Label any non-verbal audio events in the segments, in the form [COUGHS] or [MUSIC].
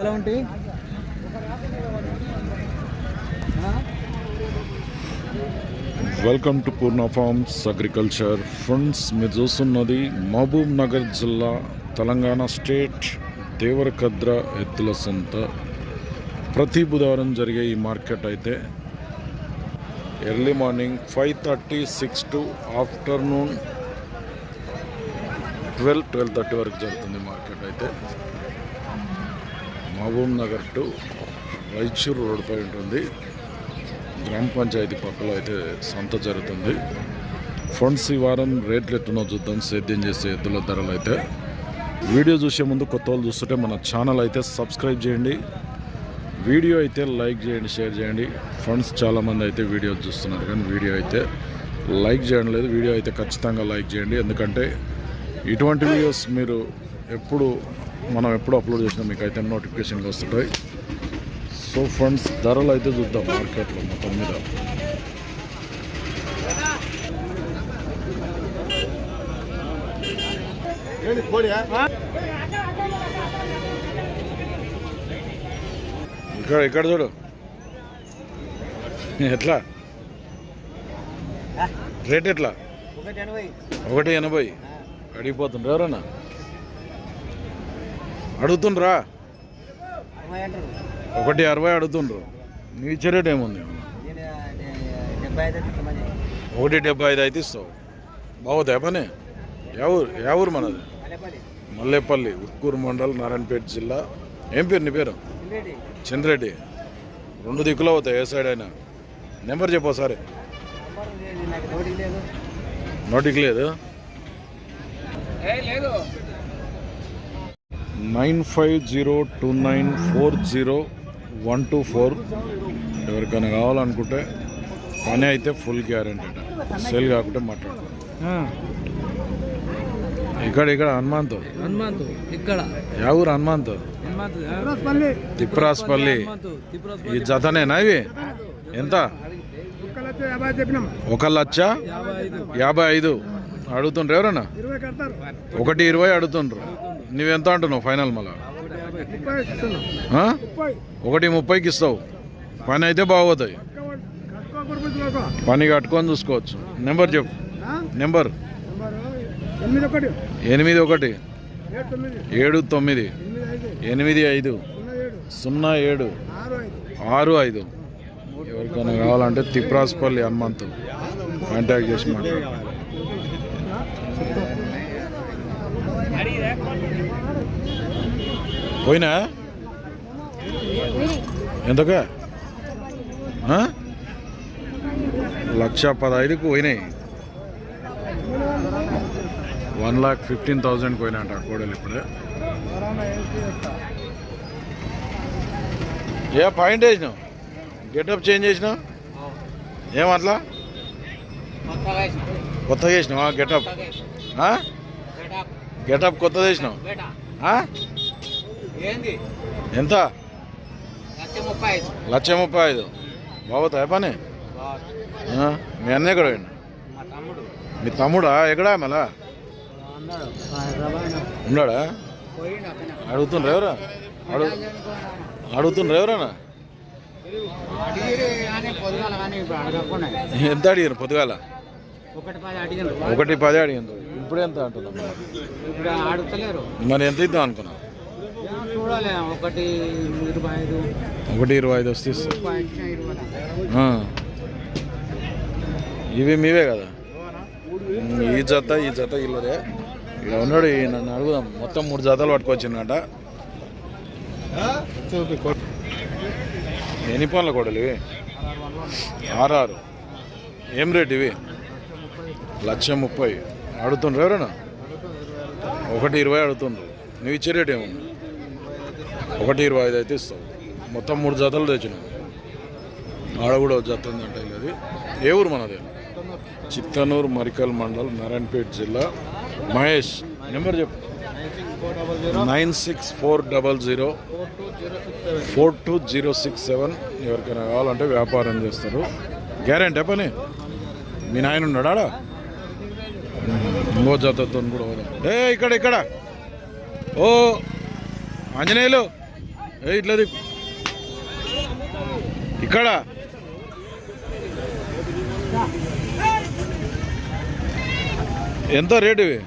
ఎలా ఉంటాయి welcome to Purna farms agriculture friends మీరు చూస్తున్నది మహబూబ్ నగర్ జిల్లా తెలంగాణ స్టేట్ దేవరకద్ర ఎత్తుల సంత. ప్రతి బుధవారం జరిగే ఈ మార్కెట్ అయితే early morning five thirty six to afternoon twelve twelve thirty వరకు జరుగుతుంది మార్కెట్ అయితే. మహబూబ్ నగర్ టు రైచూర్ రోడ్పై ఉంటుంది. గ్రామ పంచాయతీ పక్కలో అయితే సంత జరుగుతుంది. ఫండ్స్ ఈ వారం రేట్లు ఎట్టునో చూద్దాం. సేద్యం చేసే ఎద్దుల ధరలు అయితే. వీడియో చూసే ముందు కొత్త వాళ్ళు చూస్తుంటే మన ఛానల్ అయితే సబ్స్క్రైబ్ చేయండి. వీడియో అయితే లైక్ చేయండి షేర్ చేయండి. ఫండ్స్ చాలామంది అయితే వీడియో చూస్తున్నారు. కానీ వీడియో అయితే లైక్ చేయడం లేదు. వీడియో అయితే ఖచ్చితంగా లైక్ చేయండి. ఎందుకంటే ఇటువంటి వీడియోస్ మీరు ఎప్పుడు మనం ఎప్పుడు అప్లోడ్ చేసినా మీకు అయితే నోటిఫికేషన్గా వస్తుంటాయి. సో ఫ్రెండ్స్ ధరలు అయితే చూద్దాం మార్కెట్లో మొత్తం మీద. ఇక్కడ ఇక్కడ చూడు. ఎట్లా? రేట్ ఎట్లా? ఒకటి ఎనభై. ఒకటి ఎనభై. అడిగిపోతుండ్రు ఎవరన్నా? అడుగుతుండ్రా. ఒకటి అరవై అడుగుతుండ్రు. మీ ఇచ్చే రేట్ ఏముంది ఒకటి డెబ్బై ఐదు అయితే ఇస్తావు. బాగుతాయి పని ఊరు యా ఊరు మనది? మల్లేపల్లి. ఉట్కూరు మండల్ నారాయణపేట జిల్లా. ఏం పేరు నీ పేరు? చంద్రెడ్డి. రెండు దిక్కులు అవుతాయి ఏ సైడ్ అయినా. నెంబర్ చెప్పు సరే నోటికి లేదు. Nine five zero two nine four zero one two four ఎవరికైనా కావాలనుకుంటే పని అయితే ఫుల్ గ్యారంటీ సేల్ కాకుంటే మాట్లాడు. ఇక్కడ ఇక్కడ హనుమాన్తో. హనుమంతు ఇక్కడ. యా ఊరు హనుమాన్తో తిప్రాస్పల్లి ఈ జతనేనా ఇవి? ఎంత? ఒక లక్ష యాభై ఐదు. అడుగుతుండ్రు ఎవరన్నా? ఒకటి ఇరవై అడుగుతుండ్రు. నువ్వెంత అంటున్నావు ఫైనల్ మళ్ళా? ఒకటి ముప్పైకి ఇస్తావు. పని అయితే బాగోతాయి. పని కట్టుకొని చూసుకోవచ్చు. నెంబర్ చెప్పు. నెంబర్. ఎనిమిది ఒకటి. ఏడు తొమ్మిది. ఎనిమిది ఐదు. సున్నా ఏడు. ఆరు ఐదు. ఎవరికైనా కావాలంటే తిప్రాస్పల్లి హనుమంతు. కాంటాక్ట్ చేసి మాట్లాడు. పోయినా? ఎంతకా? ఆ? లక్ష పదహైదుకు పోయినాయి. వన్ లాక్ ఫిఫ్టీన్ థౌజండ్కి పోయినాయంట ఆ కోడలు ఇప్పుడే. ఏ పాయింట్ వేసినావు? గెటప్ చేంజ్ చేసినావు? ఏం అట్లా? కొత్తగా వేసినావా? గెటప్? గెటప్. కొత్తగా వేసినావు? ఎంత? లక్ష ముప్పై ఐదు. బాగుతాయి పని? మీ అన్న ఎక్కడ? మా తమ్ముడు. ఎక్కడా మళ్ళా? ఉన్నాడా. అడుగుతుండ్రు ఎవరా? అడుగు అడుగుతుండ్రు ఎవరన్నా? ఎంత అడిగారు పొద్దుగాల? ఒకటి పది అడిగింది ఇప్పుడు ఎంత అంటున్నాం మరి? ఎంత ఇద్దాం అనుకున్నాం ఒకటి ఇరవై ఐదు. ఒకటి ఇరవై ఐదు వస్తే. ఇవి మీవే కదా? ఈ జత ఈ జత ఇల్లరే ఇక్కడ ఉన్నాడు నన్ను అడుగుదాం. మొత్తం మూడు జతలు పట్టుకొచ్చిందంట ఎన్ని పనుల కొడలు ఇవి? ఆర్ఆర్ ఏం రేట్ ఇవి? లక్ష ముప్పై. అడుగుతుండ్రు ఎవరైనా? ఒకటి ఇరవై అడుగుతుండ్రు. నువ్వు ఇచ్చే రేట్ ఏముంది? ఒకటి ఇరవై ఐదు అయితే ఇస్తాం. మొత్తం మూడు జతలు తెచ్చినాం. ఆడ కూడా జత ఉందంటే అది. ఏ ఊరు మనది? చిత్తనూరు మరికల్ మండల్ నారాయణపేట జిల్లా. మహేష్ నెంబర్ చెప్పు. Nine six four double zero four two zero six seven ఎవరికైనా కావాలంటే వ్యాపారం చేస్తారు. గ్యారెంటీ పని? మీ నాయన ఉన్నాడా ఇంకో జాతతో కూడా ఏ ఇక్కడ ఇక్కడ. ఓ ఆంజనేయులు. ఇట్లా తిప్పు. ఇక్కడ. ఎంత రేటు ఇవి?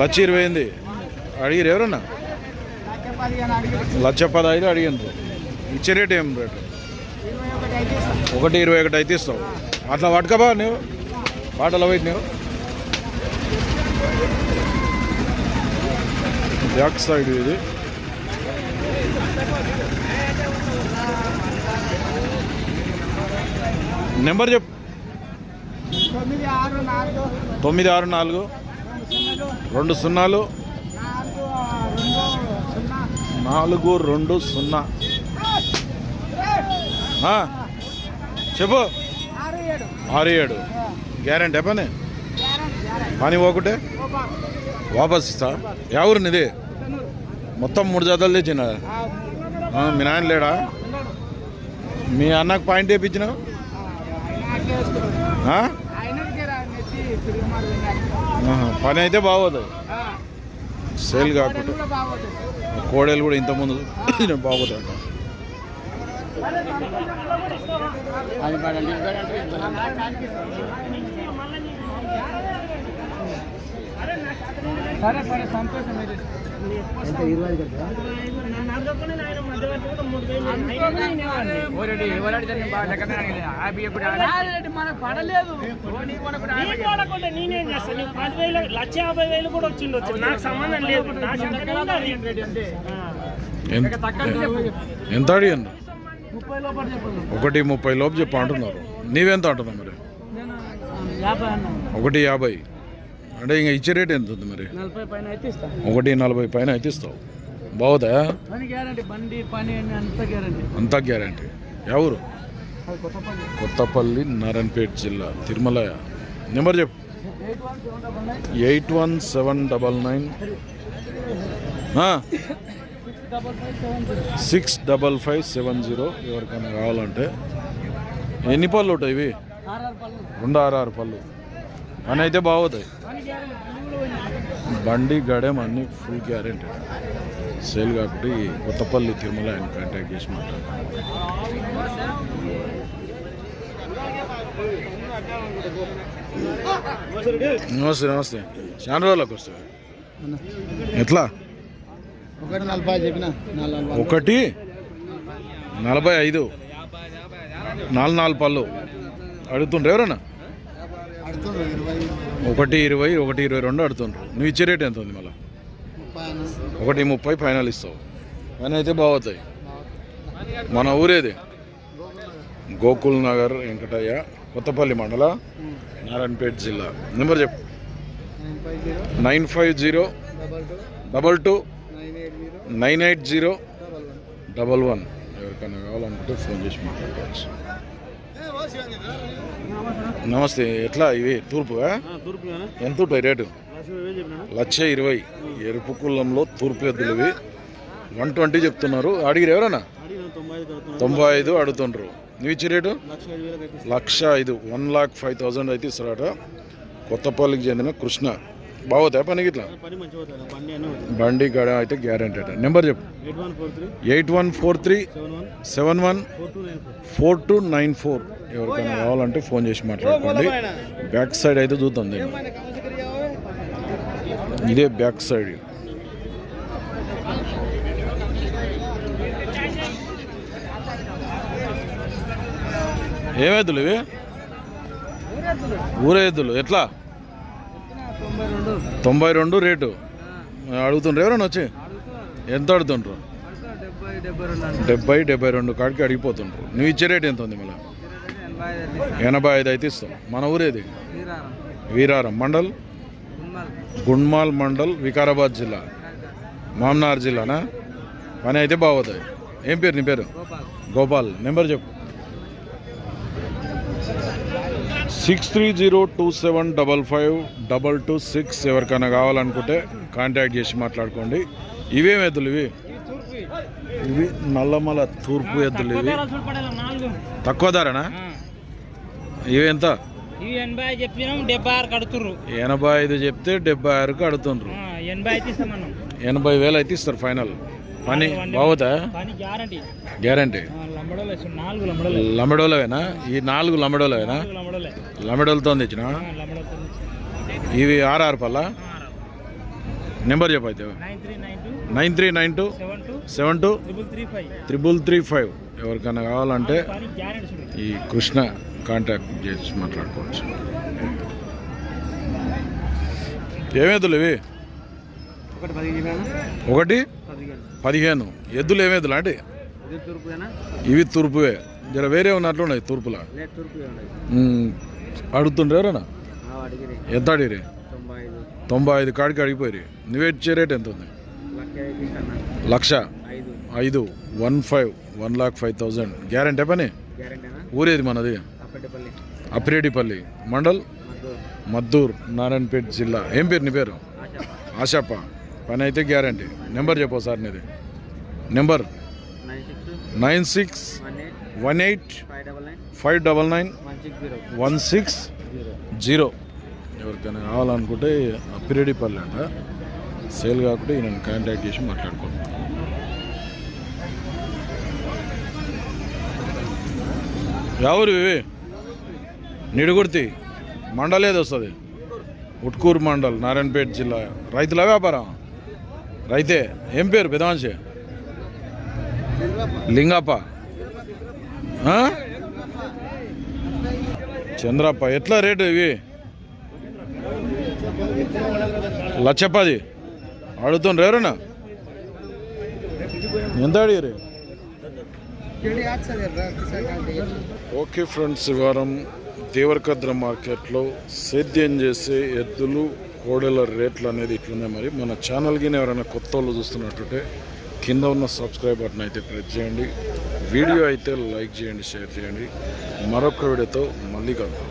లక్ష ఇరవై ఎనిమిది. అడిగిరు ఎవరన్నా? లక్ష పదహైదు అడిగిండ్రు. ఇచ్చే రేటు ఏం రేటు? ఒకటి ఒకటి ఇరవై ఒకటి అయితే ఇస్తావు. అట్లా పట్టుకబా నువ్వు పాటలు పోయి నువ్వు బ్యాక్ సైడ్ ఇది. నెంబర్ చెప్పు. తొమ్మిది ఆరు నాలుగు. రెండు సున్నాలు. నాలుగు రెండు సున్నా. చెప్పు. ఆరు ఏడు. గ్యారంటీ పని గ్యారెంటీ పని పోకుంటే? వాపస్ ఇస్తా. ఎవరు మొత్తం మూడు జతలు తెచ్చిన? మీ నాయన లేడా? మీ అన్నకు పాయింట్ వేయించినావు పని అయితే బాగోదు. సేల్ కోడలు కాకుండా కూడా కోడలు కూడా ఇంతకుముందు [COUGHS] బాగోదు అది సరే సరే సంతోషం ఇది. ఎంత? ఇరవై ఐదు మనకు పడలేదు. నేనేం చేస్తాను నీకు పదివేలు లక్ష యాభై వేలు కూడా వచ్చిండొచ్చు నాకు సంబంధం లేదు. నా సంతకం ఉండాలి. ఎంత? ఎంత అడిగాను ముప్పై లోపల చెప్పండి ఒకటి ముప్పై లోపు చెప్పు అంటున్నారు. నీవెంత అంటున్నావు మరి? ఒకటి యాభై. అంటే ఇంకా ఇచ్చే రేట్ ఎంత ఉంది మరి? నలభై పైన అయితే ఇస్తాను ఒకటి నలభై పైన అయితే ఇస్తావు. బాగుదా? పని గ్యారంటీ బండి పని అన్ని అంత గ్యారంటీ. అంతా గ్యారంటీ. ఎవరు కొత్తపల్లి. నారాయణపేట జిల్లా తిరుమల నెంబర్ చెప్పు. Eight one seven double nine. Six double five seven zero. ఎవరికైనా కావాలంటే. ఎన్ని పళ్ళు ఉంటాయి ఇవి? రెండు ఆరు ఆరు పళ్ళు. అని అయితే బాగుతాయి. బండి గడెం అన్ని ఫుల్ గ్యారెంటీ సేల్ కాబట్టి కొత్తపల్లి తిరుమల ఆయన కాంటాక్ట్ చేసి నమస్తే నమస్తే. చాలా రోజులకు వస్తాయి ఎట్లా? ఒకటి నలభై చెప్పిన? ఒకటి? నలభై ఐదు. నాలుగు నాలుగు పళ్ళు. అడుగుతుండ్రు ఎవరన్నా? ఒకటి ఇరవై ఒకటి ఇరవై రెండు అడుగుతుండ్రు నువ్వు ఇచ్చే రేట్ ఎంత ఉంది మళ్ళీ? ఒకటి ముప్పై ఫైనల్ ఇస్తావు. పని అయితే బాగుతాయి మన ఊరేది? గోకుల్ నగర్ వెంకటయ్య కొత్తపల్లి మండల నారాయణపేట జిల్లా. నెంబర్ చెప్పు. Nine five zero double two nine eight zero double one double one. ఎవరికైనా కావాలనుకుంటే ఫోన్ చేసి మాట్లాడుకోవచ్చు. నమస్తే ఎట్లా ఇవి తూర్పు తూర్పు ఎంత ఉంటాయి రేటు? లక్ష ఇరవై ఎరుపు కులంలో తూర్పు ఎద్దులు ఇవి. వన్ ట్వంటీ చెప్తున్నారు. అడిగిరు ఎవరన్నా? తొంభై ఐదు అడుగుతుండ్రు. నువ్వు ఇచ్చే రేటు? లక్ష ఐదు. వన్ లాక్ ఫైవ్ థౌజండ్ అయితే ఇస్తారట. కొత్తపల్లికి చెందిన కృష్ణ. బాగుతాయి పనికి ఇట్లా పని అవుతుంది బండి గడ అయితే గ్యారంటీ అట. నెంబర్ చెప్పు. Eight one four three. Seven one four two nine four nine four. ఎవరికైనా కావాలంటే ఫోన్ చేసి మాట్లాడుకోండి. బ్యాక్ సైడ్ అయితే చూద్దాం దీన్ని. ఇదే బ్యాక్ సైడ్ ఏమేద్దులు ఇవి? ఊరేద్దులు. ఎట్లా? తొంభై రెండు రేటు. అడుగుతుండ్రు ఎవరైనా వచ్చి? ఎంత అడుగుతుండ్రు? డెబ్బై డెబ్బై రెండు కాడికి అడిగిపోతుండ్రు. నువ్వు ఇచ్చే రేట్ ఎంత ఉంది మళ్ళీ? ఎనభై ఐదు అయితే ఇస్తాం. మన ఊరేది వీరారం. మండల్? గుండ్మాల్ మండల్ వికారాబాద్ జిల్లా. మామ్నార్ జిల్లానా? పని అయితే బాగుతాయి. ఏం పేరు నీ పేరు? గోపాల్. గోపాల్. నెంబర్ చెప్పు. Six three zero two seven double five double two six ఎవరికైనా కావాలనుకుంటే కాంటాక్ట్ చేసి మాట్లాడుకోండి. ఇవేం ఎద్దులు ఇవి? ఇవి నల్లమల తూర్పు ఎద్దులు ఇవి. తక్కువ ధరనా? ఇవి ఎంత? ఎనభై ఐదు చెప్తే డెబ్బై ఆరుకు ఇస్తామన్నాం ఎనభై వేలు అయితే ఇస్తారు ఫైనల్. పని బాగుతా గ్యారంటీ. గ్యారంటీ. లంబడోలు వేస్తుంది నాలుగు లంబడోలే. లమడోలవేనా ఈ నాలుగు లమడోలవేనా లమడోలతో తెచ్చిన? ఇవి ఆర్ఆర్ పల్లా? Number చెప్పైతే nine three nine two seven two triple three five. ఎవరికైనా కావాలంటే ఈ కృష్ణ కాంటాక్ట్ చేసి మాట్లాడుకోవచ్చు. ఏమేదులు ఇవి? ఒకటి? పదిహేను. ఎద్దులు ఇది తూర్పుదేనా ఇవి తూర్పువే. జర వేరే ఉన్నట్లున్నాయి తూర్పులా. అడుగుతుండ్రు ఎవరన్నా? ఎంత అడిగిరి? తొంభై ఐదు కాడికి అడిగిపోయి నువ్వే ఇచ్చే రేట్ ఎంత ఉంది? లక్ష ఐదు. One five. One lakh five thousand. Guarantee పని? ఊరేది మనది? అప్రేడిపల్లి మండల్? మద్దూరు. నారాయణపేట జిల్లా. ఏం పేరు నీ పేరు? ఆశ ఆశాప. పని అయితే గ్యారంటీ. నెంబర్ చెప్పు సార్ నీది. Number? Nine six one eight five double nine one six zero. ఎవరికైనా కావాలనుకుంటే అప్పిరెడ్డిపల్లి అంట. సేల్ కాకుంటే ఈయన కాంటాక్ట్ చేసి మాట్లాడుకోండి. ఎవరు ఇవి నిడుగుర్తి. మండల్ వస్తుంది ఉట్కూరు మండల్ నారాయణపేట జిల్లా. రైతుల వ్యాపారం? రైతే ఏం పేరు పెదవాంశి లింగప్ప. చంద్రప్ప ఎట్లా రేటు ఇవి? లక్ష పది అడుగుతుండ్రు ఎవరన్నా? ఎంత అడిగారు ఓకే ఫ్రెండ్స్ ఈ వారం దేవరకద్ర మార్కెట్లో సేద్యం చేసే ఎద్దులు కోడెల రేట్లు అనేది ఇట్లున్నాయి మరి. మన ఛానల్కి ఎవరైనా కొత్త వాళ్ళు చూస్తున్నట్టుంటే కింద ఉన్న సబ్స్క్రైబ్ బటన్ అయితే ప్రెస్ చేయండి. వీడియో అయితే లైక్ చేయండి షేర్ చేయండి. మరొక వీడియోతో మళ్ళీ కలుద్దాం.